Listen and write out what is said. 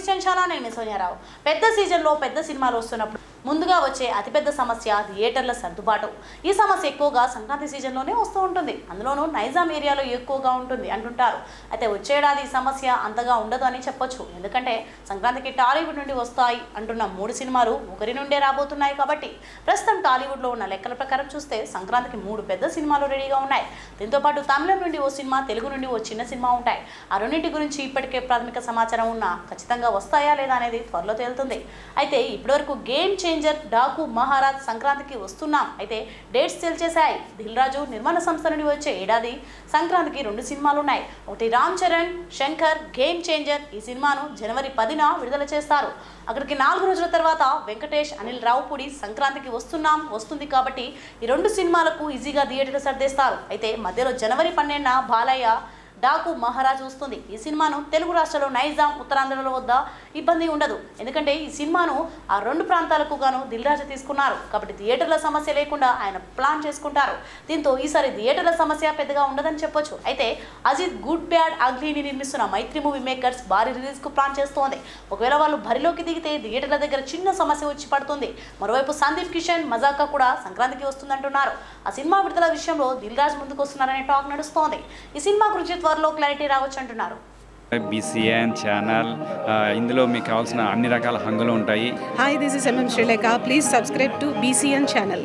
సోనియారావు. పెద్ద సీజన్లో పెద్ద సినిమాలు వస్తున్నప్పుడు ముందుగా వచ్చే అతిపెద్ద సమస్య థియేటర్ల సర్దుబాటు. ఈ సమస్య ఎక్కువగా సంక్రాంతి సీజన్లోనే వస్తూ ఉంటుంది. అందులోనూ నైజాం ఏరియాలో ఎక్కువగా ఉంటుంది అంటుంటారు. అయితే వచ్చేడాది ఈ సమస్య అంతగా ఉండదు అని చెప్పొచ్చు. ఎందుకంటే సంక్రాంతికి టాలీవుడ్ నుండి వస్తాయి అంటున్న మూడు సినిమాలు ఒకరి నుండే రాబోతున్నాయి కాబట్టి ప్రస్తుతం టాలీవుడ్లో ఉన్న లెక్కల ప్రకారం చూస్తే సంక్రాంతికి మూడు పెద్ద సినిమాలు రెడీగా ఉన్నాయి. దీంతో పాటు తమిళం నుండి ఓ సినిమా తెలుగు నుండి ఓ చిన్న సినిమా ఉంటాయి. ఆ రెండింటి గురించి ఇప్పటికే ప్రాథమిక సమాచారం ఉన్నా ఖచ్చితంగా వస్తాయా లేదా అనేది త్వరలో తేలుతుంది. అయితే ఇప్పటివరకు గేమ్ చేంజర్ డాకు మహారాజ్ సంక్రాంతికి వస్తున్నాం. అయితే డేట్స్ తేల్చేశాయి. దిల్ రాజు నిర్మాణ సంస్థ నుండి వచ్చే ఏడాది సంక్రాంతికి రెండు సినిమాలు ఉన్నాయి ఒకటి రామ్ చరణ్ శంకర్ గేమ్ చేంజర్ ఈ సినిమాను జనవరి పదిన విడుదల చేస్తారు. అక్కడికి నాలుగు రోజుల తర్వాత వెంకటేష్ అనిల్ రావుపూడి సంక్రాంతికి వస్తున్నాం. వస్తుంది కాబట్టి ఈ రెండు సినిమాలకు ఈజీగా థియేటర్లు సర్దేస్తారు. అయితే మధ్యలో జనవరి పన్నెండున బాలయ్య డాకు మహారాజ్ వస్తుంది. ఈ సినిమాను తెలుగు రాష్ట్రాల్లో నైజాం ఉత్తరాంధ్రలో వద్ద ఇబ్బంది ఉండదు. ఎందుకంటే ఈ సినిమాను ఆ రెండు ప్రాంతాలకు గాను దిల్రాజు తీసుకున్నారు. కాబట్టి థియేటర్ల సమస్య లేకుండా ఆయన ప్లాన్ చేసుకుంటారు. దీంతో ఈసారి థియేటర్ల సమస్య పెద్దగా ఉండదని చెప్పొచ్చు. అయితే అజిత్ గుడ్ బ్యాడ్ అగ్లీని నిర్మిస్తున్న మైత్రి మూవీ మేకర్స్ భారీ రిలీజ్కు ప్లాన్ చేస్తోంది. ఒకవేళ వాళ్ళు బరిలోకి దిగితే థియేటర్ల దగ్గర చిన్న సమస్య వచ్చి పడుతుంది. మరోవైపు సందీప్ కిషన్ మజాకా కూడా సంక్రాంతికి వస్తుందంటున్నారు. ఆ సినిమా విడుదల విషయంలో దిల్రాజ్ ముందుకు వస్తున్నారనే టాక్ నడుస్తోంది. ఈ సినిమా గురించి త్వరలో క్లారిటీ రావచ్చు అంటున్నారు బీసీఎన్ ఛానల్ ఇందులో మీకు కావాల్సిన అన్ని రకాల హంగులు ఉంటాయి Hi, this is MM Sri Lanka. Please subscribe to BCN channel.